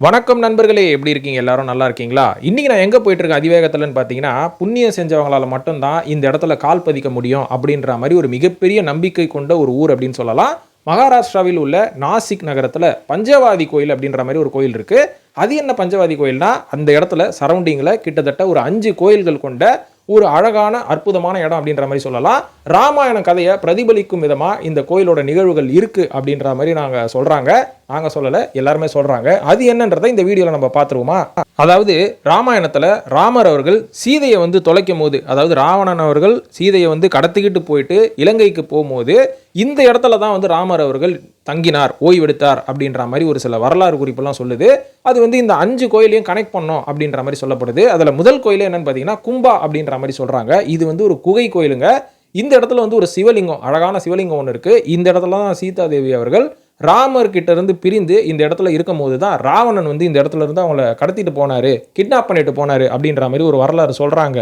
வணக்கம் நண்பர்களே எப்படி இருக்கீங்க? எல்லாரும் நல்லா இருக்கீங்களா? இன்றைக்கி நான் எங்கே போயிட்டுருக்கேன் அதிவேகத்தில்னு பார்த்தீங்கன்னா புண்ணியம் செஞ்சவங்களால் மட்டும்தான் இந்த இடத்துல கால் பதிக்க முடியும் அப்படின்ற மாதிரி ஒரு மிகப்பெரிய நம்பிக்கை கொண்ட ஒரு ஊர் அப்படின்னு சொல்லலாம். மகாராஷ்டிராவில் உள்ள நாசிக் நகரத்தில் பஞ்சவாதி கோயில் அப்படின்ற மாதிரி ஒரு கோயில் இருக்குது அது என்ன பஞ்சவாதி கோயில்னா அந்த இடத்துல சரௌண்டிங்கில் கிட்டத்தட்ட ஒரு அஞ்சு கோயில்கள் கொண்ட ஒரு அழகான அற்புதமான இடம் அப்படின்ற மாதிரி சொல்லலாம். ராமாயண கதையை பிரதிபலிக்கும் விதமாக இந்த கோயிலோட நிகழ்வுகள் இருக்கு அப்படின்ற மாதிரி நாங்கள் சொல்றாங்க. நாங்கள் சொல்லலை எல்லாருமே சொல்றாங்க. அது என்னன்றதை இந்த வீடியோவில் நம்ம பார்த்துருவோமா? அதாவது ராமாயணத்தில் ராமர் அவர்கள் சீதையை வந்து தொலைக்கும் போது அதாவது ராவணன் அவர்கள் சீதையை வந்து கடத்திக்கிட்டு போயிட்டு இலங்கைக்கு போகும்போது இந்த இடத்துல தான் வந்து ராமர் அவர்கள் தங்கினார் ஓய்வெடுத்தார் அப்படின்ற மாதிரி ஒரு சில வரலாறு குறிப்பெல்லாம் சொல்லுது. அது வந்து இந்த அஞ்சு கோயிலையும் கனெக்ட் பண்ணோம் அப்படின்ற மாதிரி சொல்லப்படுது. அதில் முதல் கோயில் என்னன்னு பார்த்தீங்கன்னா கும்பா அப்படின்ற மாதிரி சொல்கிறாங்க இது வந்து ஒரு குகை கோயிலுங்க. இந்த இடத்துல வந்து ஒரு சிவலிங்கம் அழகான சிவலிங்கம் ஒன்று இருக்குது இந்த இடத்துல தான் சீதாதேவி அவர்கள் ராமர் கிட்ட இருந்து பிரிந்து இந்த இடத்துல இருக்கும் போது தான் ராவணன் வந்து இந்த இடத்துல இருந்து அவங்கள கடத்திட்டு போனார் கிட்னாப் பண்ணிட்டு போனார் அப்படின்ற மாதிரி ஒரு வரலாறு சொல்கிறாங்க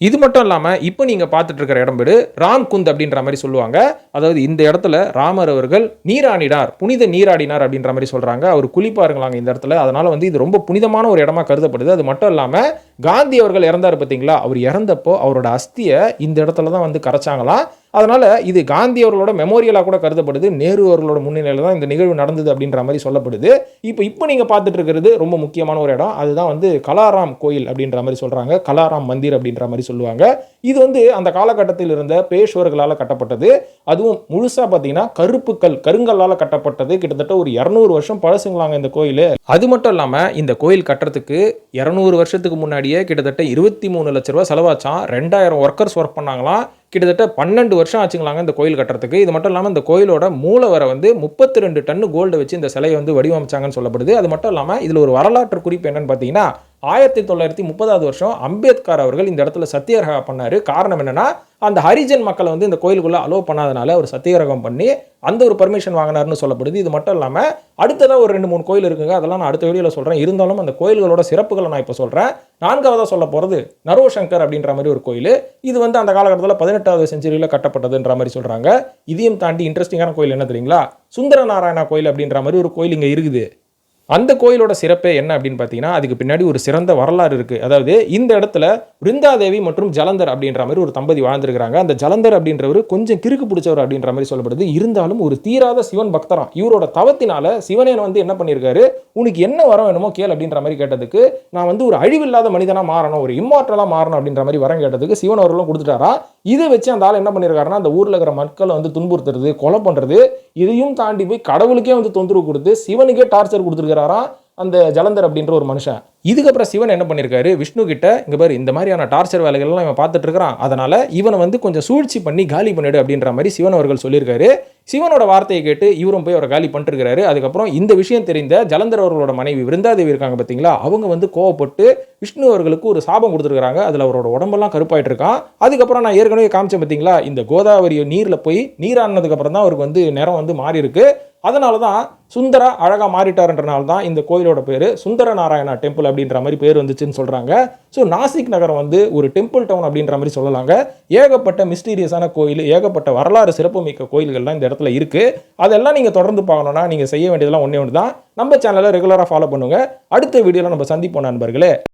இது மட்டும் இல்லாமல் இப்போ நீங்கள் பார்த்துட்டு இருக்கிற இடம் பேர் ராம்குந்த் அப்படின்ற மாதிரி சொல்லுவாங்க. அதாவது இந்த இடத்துல ராமர் அவர்கள் நீராடினார் புனித நீராடினார் அப்படின்ற மாதிரி சொல்கிறாங்க அவர் குளிப்பாருங்களாங்க இந்த இடத்துல. அதனால வந்து இது ரொம்ப புனிதமான ஒரு இடமா கருதப்படுது. அது மட்டும் இல்லாமல் காந்தி அவர்கள் இறந்தார் பார்த்தீங்களா? அவர் இறந்தப்போ அவரோட அஸ்தியை இந்த இடத்துல தான் வந்து கரைச்சாங்களாம் அதனால் இது காந்தி அவர்களோட மெமோரியலாக கூட கருதப்படுது. நேரு அவர்களோட முன்னிலையில் தான் இந்த நிகழ்வு நடந்தது அப்படின்ற மாதிரி சொல்லப்படுது. இப்போ இப்போ நீங்கள் பார்த்துட்டு இருக்கிறது ரொம்ப முக்கியமான ஒரு இடம். அதுதான் வந்து கலாராம் கோயில் அப்படின்ற மாதிரி சொல்கிறாங்க கலாராம் மந்திர் அப்படின்ற மாதிரி சொல்லுவாங்க. இது வந்து அந்த காலகட்டத்தில் இருந்த பேஷ்வர்களால் கட்டப்பட்டது. அதுவும் முழுசாக பார்த்தீங்கன்னா கருப்புக்கல் கருங்கல்லால் கட்டப்பட்டது. கிட்டத்தட்ட ஒரு இரநூறு வருஷம் பழசுங்களாங்க இந்த கோயில். அது மட்டும் இல்லாமல் இந்த கோயில் கட்டுறதுக்கு இரநூறு வருஷத்துக்கு முன்னாடி முன்னாடியே கிட்டத்தட்ட இருபத்தி மூணு லட்ச ரூபா செலவாச்சான் ரெண்டாயிரம் ஒர்க்கர்ஸ் ஒர்க் பண்ணாங்களாம் கிட்டத்தட்ட பன்னெண்டு வருஷம் ஆச்சுங்களாங்க இந்த கோயில் கட்டுறதுக்கு. இது மட்டும் இல்லாமல் இந்த கோயிலோட மூலவரை வந்து முப்பத்தி ரெண்டு டன்னு கோல்டு வச்சு இந்த சிலையை வந்து வடிவமைச்சாங்கன்னு சொல்லப்படுது. அது மட்டும் இல்லாமல் இதில் ஒரு வரலாற்று குறிப்பு என்னன்னு பார்த்தீங்கன்னா ஆயிரத்தி தொள்ளாயிரத்தி முப்பதாவது வருஷம் அம்பேத்கர் அவர்கள் இந்த இடத்துல சத்தியாகிரகம் பண்ணாரு. காரணம் என்னென்னா அந்த ஹரிஜன் மக்களை வந்து இந்த கோயிலுக்குள்ளே அலோவ் பண்ணாதனால அவர் சத்தியாகிரகம் பண்ணி அந்த ஒரு பர்மிஷன் வாங்கினார்னு சொல்லப்படுது. இது மட்டும் இல்லாமல் அடுத்ததாக ஒரு ரெண்டு மூணு கோயில் இருக்குங்க. அதெல்லாம் நான் அடுத்த வீடியோவில் சொல்கிறேன் இருந்தாலும் அந்த கோயில்களோட சிறப்புகளை நான் இப்போ சொல்கிறேன் நான்காவதாக சொல்ல போகிறது நரோசங்கர் அப்படின்ற மாதிரி ஒரு கோயில். இது வந்து அந்த காலகட்டத்தில் பதினெட்டாவது செஞ்சுரியில் கட்டப்பட்டதுன்ற மாதிரி சொல்கிறாங்க இதையும் தாண்டி இன்ட்ரெஸ்டிங்கான கோயில் என்ன தெரியுங்களா? சுந்தர நாராயணா கோயில் அப்படின்ற மாதிரி ஒரு கோயில் இங்கே இருக்குது. அந்த கோயிலோட சிறப்பே என்ன அப்படின்னு பார்த்தீங்கன்னா அதுக்கு பின்னாடி ஒரு சிறந்த வரலாறு இருக்குது அதாவது இந்த இடத்துல பிருந்தாதேவி மற்றும் ஜலந்தர் அப்படின்ற மாதிரி ஒரு தம்பதி வாழ்ந்துருக்கிறாங்க. அந்த ஜலந்தர் அப்படின்றவர் கொஞ்சம் கிறுக்கு பிடிச்சவர் அப்படின்ற மாதிரி சொல்லப்படுது. இருந்தாலும் ஒரு தீராத சிவன் பக்தரான் இவரோட தவத்தினால சிவனேன் வந்து என்ன பண்ணியிருக்காரு? உனக்கு என்ன வரம் வேணுமோ கேள் அப்படின்ற மாதிரி கேட்டதுக்கு நான் வந்து ஒரு அழிவில்லாத மனிதனாக மாறணும் ஒரு இம்மாற்றலாக மாறணும் அப்படின்ற மாதிரி வரம் கேட்டதுக்கு சிவன் அவர்களும் கொடுத்துட்டாரா? இதை வச்சு அந்த ஆள் என்ன பண்ணியிருக்காருன்னா அந்த ஊரில் இருக்கிற மக்களை வந்து துன்புறுத்துறது கொலை பண்ணுறது இதையும் தாண்டி போய் கடவுளுக்கே வந்து தொந்தரவு கொடுத்து சிவனுக்கே டார்ச்சர் கொடுத்துருக்காரு இருக்கிறாரா அந்த ஜலந்தர் அப்படின்ற ஒரு மனுஷன். இதுக்கப்புறம் சிவன் என்ன பண்ணியிருக்காரு விஷ்ணு கிட்ட இங்கே பாரு இந்த மாதிரியான டார்ச்சர் வேலைகள்லாம் இவன் பார்த்துட்டு இருக்கிறான் அதனால இவனை வந்து கொஞ்சம் சூழ்ச்சி பண்ணி காலி பண்ணிடு அப்படின்ற மாதிரி சிவன் அவர்கள் சொல்லியிருக்காரு. சிவனோட வார்த்தையை கேட்டு இவரும் போய் அவரை காலி பண்ணிருக்கிறாரு அதுக்கப்புறம் இந்த விஷயம் தெரிந்த ஜலந்தர் அவர்களோட மனைவி விருந்தாதேவி இருக்காங்க பார்த்தீங்களா அவங்க வந்து கோவப்பட்டு விஷ்ணு அவர்களுக்கு ஒரு சாபம் கொடுத்துருக்காங்க அதில் அவரோட உடம்பெல்லாம் கருப்பாயிட்டு இருக்கான் அதுக்கப்புறம் நான் ஏற்கனவே காமிச்சேன் பார்த்தீங்களா இந்த கோதாவரி நீரில் போய் நீரானதுக்கப்புறம் தான் அவருக்கு வந்து நிறம் வந்து மாறி இருக்கு அதனால தான் சுந்தரா அழகாக மாறிட்டார்ன்றனால தான் இந்த கோயிலோட பேர் சுந்தர நாராயணா டெம்பிள் அப்படின்ற மாதிரி பேர் வந்துச்சுன்னு சொல்கிறாங்க ஸோ நாசிக் நகரம் வந்து ஒரு டெம்பிள் டவுன் அப்படின்ற மாதிரி சொல்லலாங்க. ஏகப்பட்ட மிஸ்டீரியஸான கோயில் ஏகப்பட்ட வரலாறு சிறப்புமிக்க கோயில்கள்லாம் இந்த இடத்துல இருக்குது அதெல்லாம் நீங்கள் தொடர்ந்து பார்க்கணுன்னா நீங்கள் செய்ய வேண்டியதெல்லாம் ஒன்றே ஒன்று தான் நம்ம சேனலை ரெகுலராக ஃபாலோ பண்ணுங்கள் அடுத்த வீடியோவில் நம்ம சந்திப்போம் நண்பர்களே.